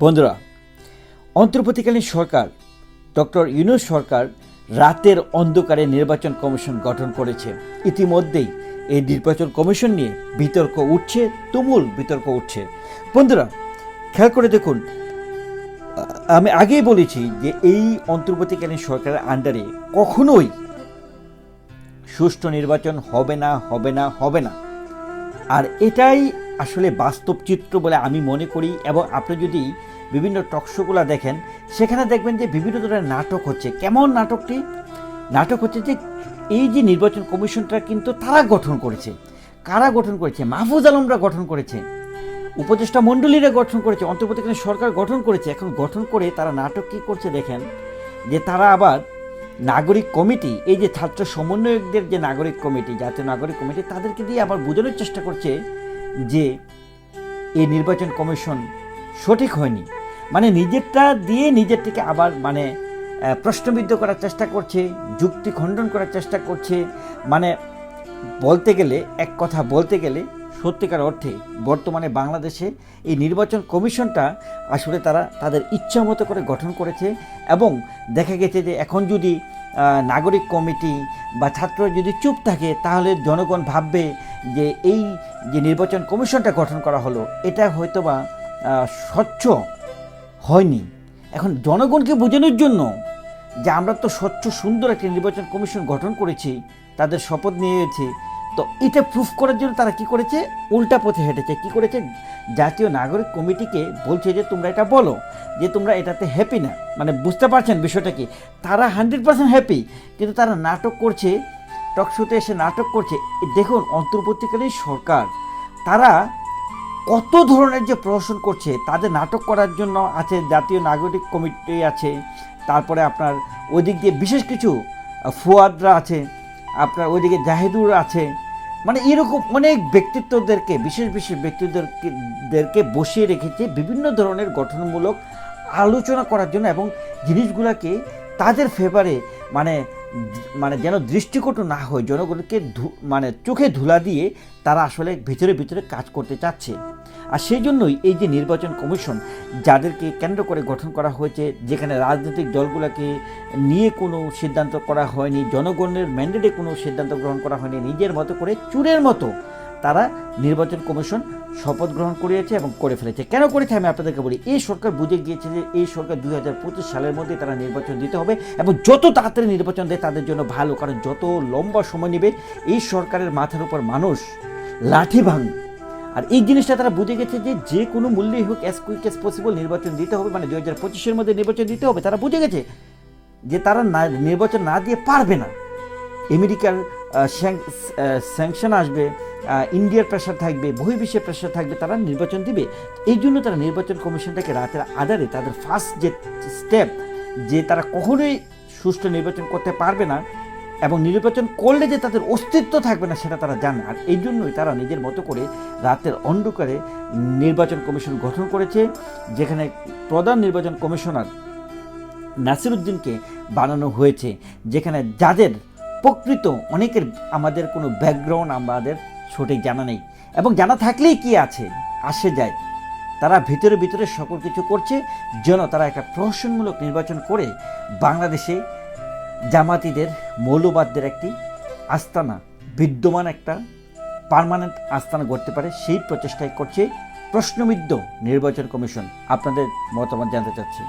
বন্ধুরা, অন্তর্বর্তীকালীন সরকার, ডক্টর ইউনুস সরকার রাতের অন্ধকারে নির্বাচন কমিশন গঠন করেছে। ইতিমধ্যেই এই নির্বাচন কমিশন নিয়ে বিতর্ক উঠছে, তুমুল বিতর্ক উঠছে। বন্ধুরা, খেয়াল করে দেখুন আমি আগেই বলেছি যে এই অন্তর্বর্তীকালীন সরকারের আন্ডারে কখনোই সুষ্ঠু নির্বাচন হবে না হবে না হবে না। আর এটাই আসলে বাস্তব চিত্র বলে আমি মনে করি এবং আপনি যদি বিভিন্ন টকশোগুলো দেখেন, সেখানে দেখবেন যে বিভিন্ন ধরনের নাটক হচ্ছে। কেমন নাটকটি? নাটক হচ্ছে যে এই যে নির্বাচন কমিশনটা কিন্তু তারা গঠন করেছে। কারা গঠন করেছে? মাহফুজ আলমরা গঠন করেছে। উপদেষ্টা মণ্ডলীরা গঠন করেছে। অন্তর্বর্তীকালীন সরকার গঠন করেছে। এখন গঠন করে তারা নাটক কী করছে দেখেন, যে তারা আবার নাগরিক কমিটি, এই যে ছাত্র সমন্বয়কদের যে নাগরিক কমিটি, জাতীয় নাগরিক কমিটি, তাদেরকে দিয়ে আবার বোঝানোর চেষ্টা করছে যে এই নির্বাচন কমিশন সঠিক হয়নি। মানে নিজেরটা দিয়ে নিজের থেকে আবার মানে প্রশ্নবিদ্ধ করার চেষ্টা করছে, যুক্তি খণ্ডন করার চেষ্টা করছে। মানে বলতে গেলে, এক কথা বলতে গেলে সত্যিকার অর্থে বর্তমানে বাংলাদেশে এই নির্বাচন কমিশনটা আসলে তারা তাদের ইচ্ছা মতো করে গঠন করেছে এবং দেখা গেছে যে এখন যদি নাগরিক কমিটি বা ছাত্র যদি চুপ থাকে তাহলে জনগণ ভাববে যে এই যে নির্বাচন কমিশনটা গঠন করা হলো এটা হয়তোবা আহ, স্বচ্ছ হয়নি। এখন জনগণকে বোঝানোর জন্য যে আমরা তো স্বচ্ছ সুন্দর একটা নির্বাচন কমিশন গঠন করেছি তাদের শপথ নিয়েছে তো এটা প্রুফ করার জন্য তারা কি করেছে? উল্টা পথে হেঁটেছে। কি করেছে? জাতীয় নাগরিক কমিটিকে বলছে যে তোমরা এটা বলো যে তোমরা এটাতে হ্যাপি না। মানে বুঝতে পারছেন বিষয়টা কি? তারা হান্ড্রেড পার্সেন্ট হ্যাপি কিন্তু তারা নাটক করছে টকশোতে এসে নাটক করছে। দেখুন, অন্তর্বর্তীকালীন সরকার, তারা কত ধরনের যে প্রহসন করছে, তাদের নাটক করার জন্য আছে, জাতীয় নাগরিক কমিটি আছে, তারপরে আপনার ওদিক দিয়ে বিশেষ কিছু ফুয়াদরা আছে, আপনার ওইদিকে জাহেদুর আছে মানে এরকম অনেক ব্যক্তিত্বদেরকে, বিশেষ বিশেষ ব্যক্তিত্বদেরকে দেরকে বসিয়ে রেখেছে বিভিন্ন ধরনের গঠনমূলক আলোচনা করার জন্য এবং জিনিসগুলোকে তাদের ফেভারে মানে মানে যেন দৃষ্টিকটু না হয়, জনগণকে মানে চোখে ধুলা দিয়ে তারা আসলে ভিতরে ভিতরে কাজ করতে চাচ্ছে। আর সেই জন্যই এই যে নির্বাচন কমিশন, যাদেরকে কেন্দ্র করে গঠন করা হয়েছে, যেখানে রাজনৈতিক দলগুলোকে নিয়ে কোনো সিদ্ধান্ত করা হয়নি, জনগণের ম্যান্ডেটে কোনো সিদ্ধান্ত গ্রহণ করা হয়নি, নিজের মতো করে চুরের মতো তারা নির্বাচন কমিশন শপথ গ্রহণ করিয়েছে এবং করে ফেলেছে। কেন করেছে আমি আপনাদেরকে বলি, এই সরকার বুঝে গিয়েছে যে এই সরকার দুই হাজার পঁচিশ সালের মধ্যে তারা নির্বাচন দিতে হবে এবং যত তাড়াতাড়ি নির্বাচন দেয় তাদের জন্য ভালো, কারণ যত লম্বা সময় নেবে এই সরকারের মাথার উপর মানুষ লাঠি ভাঙবে। আর এই জিনিসটা তারা বুঝে গেছে যে যে কোনো মূল্যেই হোক অ্যাজ কুইক অ্যাজ পসিবল নির্বাচন দিতে হবে মানে দুই হাজার পঁচিশের মধ্যে নির্বাচন দিতে হবে। তারা বুঝে গেছে যে তারা না, নির্বাচন না দিয়ে পারবে না। আমেরিকার স্যাংশন আসবে ইন্ডিয়ার প্রেশার থাকবে, বহির্বিশ্বের প্রেশার থাকবে, তারা নির্বাচন দিবে। এই জন্য তারা নির্বাচন কমিশনটাকে রাতের আধারে তাদের ফার্স্ট যে স্টেপ যে তারা কখনোই সুষ্ঠু নির্বাচন করতে পারবে না এবং নির্বাচন করলে যে তাদের অস্তিত্ব থাকবে না, সেটা তারা জানে। আর এই জন্যই তারা নিজের মতো করে রাতের অন্ধকারে নির্বাচন কমিশন গঠন করেছে, যেখানে প্রধান নির্বাচন কমিশনার নাসিরুদ্দিনকে বানানো হয়েছে, যেখানে যাদের প্রকৃত অনেকের আমাদের কোনো ব্যাকগ্রাউন্ড আমাদের সঠিক জানা নেই। এবং জানা থাকলেই কি আছে? আসে যায়। তারা ভিতরে ভিতরে সকল কিছু করছে যেন তারা একটা প্রহসনমূলক নির্বাচন করে বাংলাদেশে জামাতিদের মৌলবাদদের একটি আস্তানা, বিদ্যমান একটা পার্মানেন্ট আস্তানা গড়তে পারে। সেই প্রচেষ্টাই করছে প্রশ্নবিদ্ধ নির্বাচন কমিশন। আপনাদের মতামত জানতে চাচ্ছি।